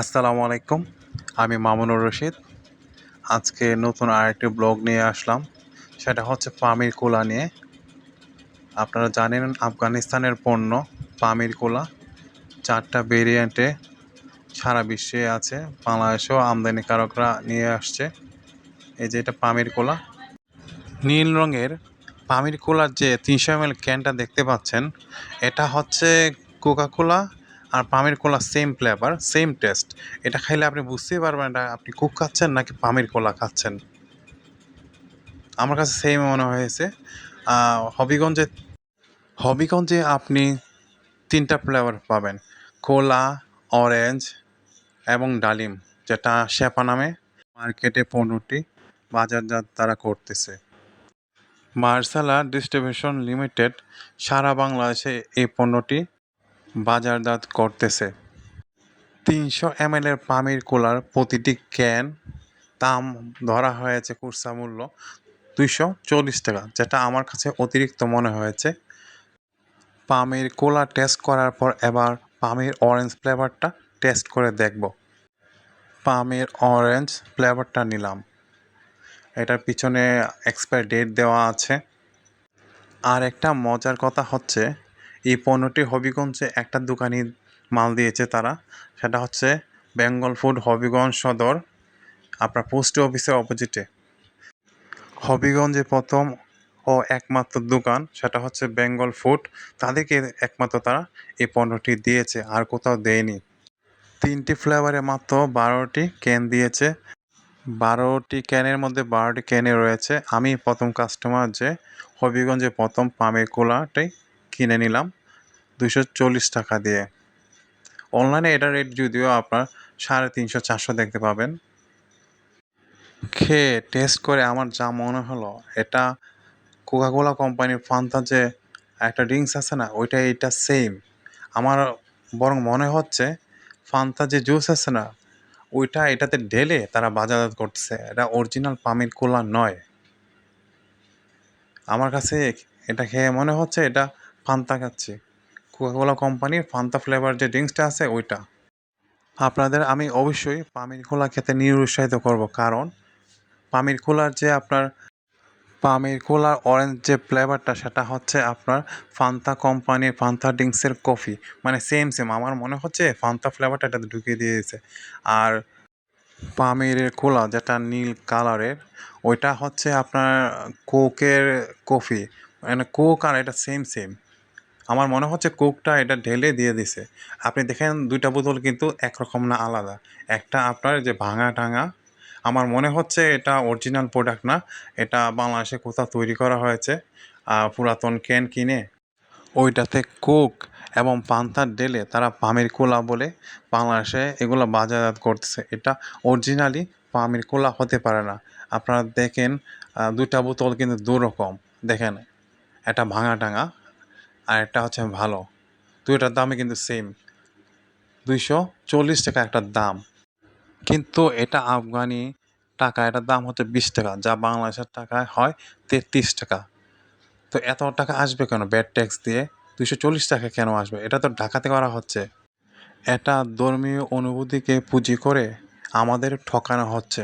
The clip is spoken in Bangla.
আসসালামু আলাইকুম, আমি মামুনুর রশিদ। আজকে নতুন আরেকটি ব্লগ নিয়ে আসলাম, সেটা হচ্ছে পামির কোলা নিয়ে। আপনারা জানেন আফগানিস্তানের পণ্য, পামির কোলা। চারটা ভেরিয়েন্টে সারা বিশ্বে আছে, বাংলাদেশেও আমদানিকারকরা নিয়ে আসছে। এই যে এটা পামির কোলা। নীল রঙের পামির কোলার যে তিনশো এম ক্যানটা দেখতে পাচ্ছেন, এটা হচ্ছে কোকা কোলা আর পামের cola same flavour same taste এটা খাইলে আপনি বুঝতেই পারবেন এটা আপনি কুক খাচ্ছেন নাকি পামের কোলা খাচ্ছেন। আমার কাছে সেম মনে হয়েছে। হবিগঞ্জে হবিগঞ্জে আপনি তিনটা ফ্লেভার পাবেন। কোলা অরেঞ্জ এবং ডালিম, যেটা শ্যাপা নামে। মার্কেটে পণ্যটি বাজারজাত তারা করতেছে। মার্সালা ডিস্ট্রিবিউশন লিমিটেড, সারা বাংলাদেশে এই পণ্যটি বাজারজাত করতেছে। তিনশো এম এর পামির কোলার প্রতিটি ক্যান দাম ধরা হয়েছে কুরসা মূল্য দুইশো চল্লিশ টাকা, যেটা আমার কাছে অতিরিক্ত মনে হয়েছে। পামির কোলা টেস্ট করার পর এবার পামির অরেঞ্জ ফ্লেভারটা টেস্ট করে দেখব। পামির অরেঞ্জ ফ্লেভারটা নিলাম। এটার পিছনে এক্সপায়ার ডেট দেওয়া আছে। আর একটা মজার কথা হচ্ছে পণ্যটি হবিগঞ্জে একটা দোকানি মাল দিয়েছে তারা। সেটা হচ্ছে বেঙ্গল ফুড হবিগঞ্জ সদর, আপনার পোস্ট অফিসের অপোজিটে। হবিগঞ্জে প্রথম ও একমাত্র দোকান, সেটা হচ্ছে বেঙ্গল ফুড। তাদেরকে একমাত্র তারা এই পণ্যটি দিয়েছে, আর কোথাও দেয়নি। তিনটি ফ্লেভারে মাত্র বারোটি ক্যান দিয়েছে। বারোটি ক্যানের মধ্যে বারোটি ক্যানে রয়েছে। আমি প্রথম কাস্টমার যে, হবিগঞ্জে প্রথম পামের কোলাটি কিনে নিলাম। দুশো চল্লিশ টাকা দিয়ে। অনলাইনে এটার রেট যদিও আপনার সাড়ে তিনশো চারশো দেখতে পাবেন। খেয়ে টেস্ট করে আমার যা মনে হলো, এটা কোকাকোলা কোম্পানির ফান্তা যে একটা ড্রিঙ্কস আছে না ওইটা এটা সেম আমার বরং মনে হচ্ছে ফান্তা যে জুস আছে না, ওইটা এটাতে ঢেলে তারা বাজারজাত করতেছে। এটা অরিজিনাল পামির কোলা নয়। আমার কাছে এটা খেয়ে মনে হচ্ছে এটা ফান্তা খাচ্ছি। কোকাকোলা কোম্পানির ফান্তা ফ্লেভার যে ড্রিঙ্কসটা আছে ওইটা। আপনাদের আমি অবশ্যই পামির কোলা খেতে নিরুৎসাহিত করব কারণ পামির কোলার যে আপনার পামির কোলার অরেঞ্জ যে ফ্লেভারটা সেটা হচ্ছে আপনার ফান্তা কোম্পানির ফান্তা ড্রিঙ্কসের কফি মানে সেম সেম আমার মনে হচ্ছে ফান্তা ফ্লেভারটা এটাতে ঢুকিয়ে দিয়েছে। আর পামিরের কোলা যেটা নীল কালারের ওইটা হচ্ছে আপনার কোকের কফি মানে কোক আর এটা সেম সেম আমার মনে হচ্ছে কোকটা এটা ঢেলে দিয়ে দিছে। আপনি দেখেন দুইটা বোতল কিন্তু একরকম না আলাদা। একটা আপনার যে ভাঙা টাঙা, আমার মনে হচ্ছে এটা অরিজিনাল প্রোডাক্ট না, এটা বাংলাদেশে কোথাও তৈরি করা হয়েছে পুরাতন ক্যান কিনে। ওইটাতে কোক এবং পান্তার ডেলে তারা পামির কোলা বলে বাংলাদেশে এগুলো বাজারজাত করতেছে। এটা অরিজিনালি পামির কোলা হতে পারে না। আপনারা দেখেন দুইটা বোতল কিন্তু দুরকম। দেখেন, এটা ভাঙা টাঙা। আর একটা হচ্ছে ভালো। দুইটার দামই কিন্তু সেম দুইশো চল্লিশ টাকা একটা দাম। কিন্তু এটা আফগানি টাকা, এটার দাম হচ্ছে বিশ টাকা, যা বাংলাদেশের টাকায় হয় তেত্রিশ টাকা। তো এত টাকা আসবে কেন? ব্যাড ট্যাক্স দিয়ে দুশো চল্লিশ টাকা কেন আসবে? এটা তো ঢাকাতে করা হচ্ছে। এটা ধর্মীয় অনুভূতিকে পুঁজি করে আমাদের ঠকানো হচ্ছে।